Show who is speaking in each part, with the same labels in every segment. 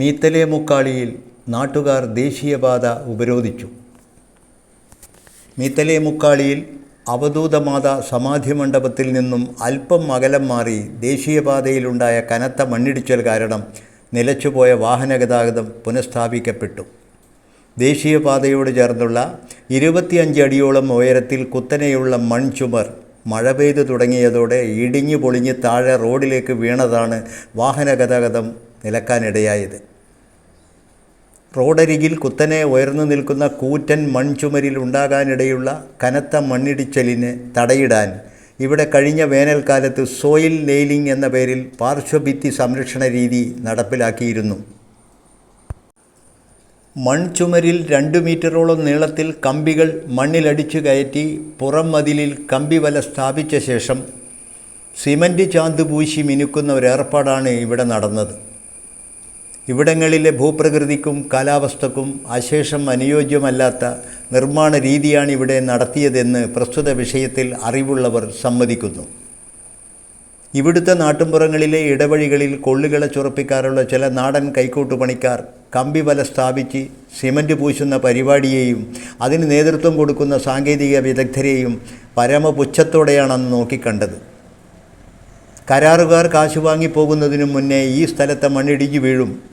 Speaker 1: മീത്തലെ മുക്കാളിയിൽ നാട്ടുകാർ ദേശീയപാത ഉപരോധിച്ചു. മീത്തലെ മുക്കാളിയിൽ അവധൂതമാത സമാധി മണ്ഡപത്തിൽ നിന്നും അല്പം അകലം മാറി ദേശീയപാതയിലുണ്ടായ കനത്ത മണ്ണിടിച്ചൽ കാരണം നിലച്ചുപോയ വാഹനഗതാഗതം പുനഃസ്ഥാപിക്കപ്പെട്ടു. ദേശീയപാതയോട് ചേർന്നുള്ള ഇരുപത്തിയഞ്ച് അടിയോളം ഉയരത്തിൽ കുത്തനെയുള്ള മൺചുമർ മഴ പെയ്തു തുടങ്ങിയതോടെ ഇടിഞ്ഞു പൊളിഞ്ഞ് താഴെ റോഡിലേക്ക് വീണതാണ് വാഹനഗതാഗതം നിലക്കാനിടയായത്. റോഡരികിൽ കുത്തനെ ഉയർന്നു നിൽക്കുന്ന കൂറ്റൻ മൺചുമരിൽ ഉണ്ടാകാനിടയുള്ള കനത്ത മണ്ണിടിച്ചലിന് തടയിടാൻ ഇവിടെ കഴിഞ്ഞ വേനൽക്കാലത്ത് സോയിൽ നെയിലിംഗ് എന്ന പേരിൽ പാർശ്വഭിത്തി സംരക്ഷണ രീതി നടപ്പിലാക്കിയിരുന്നു. മൺചുമരിൽ രണ്ട് മീറ്ററോളം നീളത്തിൽ കമ്പികൾ മണ്ണിലടിച്ചു കയറ്റി പുറം മതിലിൽ കമ്പിവല സ്ഥാപിച്ച ശേഷം സിമന്റ് ചാന്ത് പൂശി മിനുക്കുന്ന ഒരേർപ്പാടാണ് ഇവിടെ നടന്നത്. ഇവിടങ്ങളിലെ ഭൂപ്രകൃതിക്കും കാലാവസ്ഥക്കും അശേഷം അനുയോജ്യമല്ലാത്ത നിർമ്മാണ രീതിയാണ് ഇവിടെ നടത്തിയതെന്ന് പ്രസ്തുത വിഷയത്തിൽ അറിവുള്ളവർ സമ്മതിക്കുന്നു. ഇവിടുത്തെ നാട്ടുമ്പുറങ്ങളിലെ ഇടവഴികളിൽ കൊള്ളുകളെ ചുറപ്പിക്കാറുള്ള ചില നാടൻ കൈക്കോട്ട് കമ്പി വല സ്ഥാപിച്ച് സിമന്റ് പൂശുന്ന പരിപാടിയെയും അതിന് നേതൃത്വം കൊടുക്കുന്ന സാങ്കേതിക വിദഗ്ധരെയും പരമപുച്ഛത്തോടെയാണ് അന്ന് നോക്കിക്കണ്ടത്. കരാറുകാർ കാശ് വാങ്ങിപ്പോകുന്നതിനു മുന്നേ ഈ സ്ഥലത്തെ മണ്ണിടിഞ്ഞു വീഴും.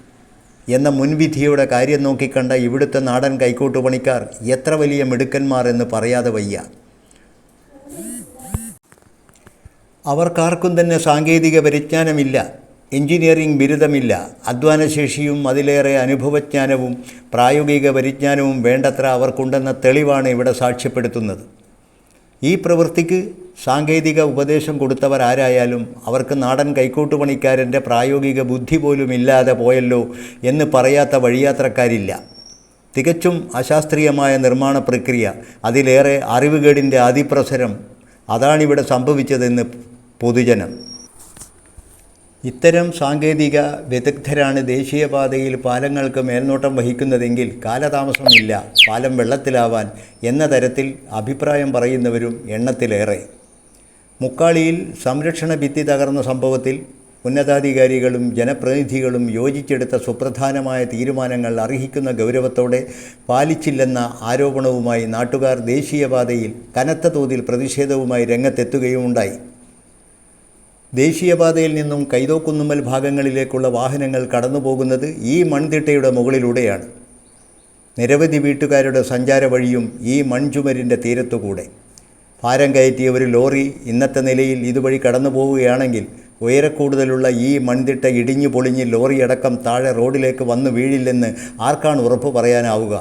Speaker 1: എന്ന മുൻവിധിയുടെ കാര്യം നോക്കിക്കണ്ട ഇവിടുത്തെ നാടൻ കൈക്കോട്ട് പണിക്കാർ എത്ര വലിയ മിടുക്കന്മാർ എന്ന് പറയാതെ വയ്യ. അവർക്കാർക്കും തന്നെ സാങ്കേതിക പരിജ്ഞാനമില്ല എഞ്ചിനീയറിംഗ് ബിരുദമില്ല അധ്വാനശേഷിയും അതിലേറെ അനുഭവജ്ഞാനവും പ്രായോഗിക പരിജ്ഞാനവും വേണ്ടത്ര അവർക്കുണ്ടെന്ന തെളിവാണ് ഇവിടെ സാക്ഷ്യപ്പെടുത്തുന്നത്. ഈ പ്രവൃത്തിക്ക് സാങ്കേതിക ഉപദേശം കൊടുത്തവർ ആരായാലും അവർക്ക് നാടൻ കൈക്കോട്ട് പണിക്കാരന്റെ പ്രായോഗിക ബുദ്ധി പോലും ഇല്ലാതെ പോയല്ലോ എന്ന് പറയാത്ത വഴിയാത്രക്കാരില്ല. തികച്ചും അശാസ്ത്രീയമായ നിർമ്മാണ പ്രക്രിയ അതിലേറെ അറിവുകേടിന്റെ അതിപ്രസരം അതാണിവിടെ സംഭവിച്ചതെന്ന് പൊതുജനം. ഇത്തരം സാങ്കേതിക വിദഗ്ധരാണ് ദേശീയപാതയിൽ പാലങ്ങൾക്ക് മേൽനോട്ടം വഹിക്കുന്നതെങ്കിൽ കാലതാമസമില്ല. പാലം വെള്ളത്തിലാവാൻ എന്ന തരത്തിൽ അഭിപ്രായം പറയുന്നവരും എണ്ണത്തിലേറെ. മുക്കാളിയിൽ സംരക്ഷണ ഭിത്തി തകർന്ന സംഭവത്തിൽ ഉന്നതാധികാരികളും ജനപ്രതിനിധികളും യോജിച്ചെടുത്ത സുപ്രധാനമായ തീരുമാനങ്ങൾ അർഹിക്കുന്ന ഗൗരവത്തോടെ പാലിച്ചില്ലെന്ന ആരോപണവുമായി നാട്ടുകാർ ദേശീയപാതയിൽ കനത്ത തോതിൽ പ്രതിഷേധവുമായി രംഗത്തെത്തുകയുമുണ്ടായി. ദേശീയപാതയിൽ നിന്നും കൈതോക്കുന്നുമ്മൽ ഭാഗങ്ങളിലേക്കുള്ള വാഹനങ്ങൾ കടന്നുപോകുന്നത് ഈ മൺതിട്ടയുടെ മുകളിലൂടെയാണ്. നിരവധി വീട്ടുകാരുടെ സഞ്ചാര വഴിയും ഈ മൺചുമരിന്റെ തീരത്തുകൂടെ. ഭാരം കയറ്റിയ ഒരു ലോറി ഇന്നത്തെ നിലയിൽ ഇതുവഴി കടന്നു പോവുകയാണെങ്കിൽ ഉയരക്കൂടുതലുള്ള ഈ മൺതിട്ട ഇടിഞ്ഞു പൊളിഞ്ഞ് ലോറിയടക്കം താഴെ റോഡിലേക്ക് വന്നു വീഴില്ലെന്ന് ആർക്കാണ് ഉറപ്പ് പറയാനാവുക?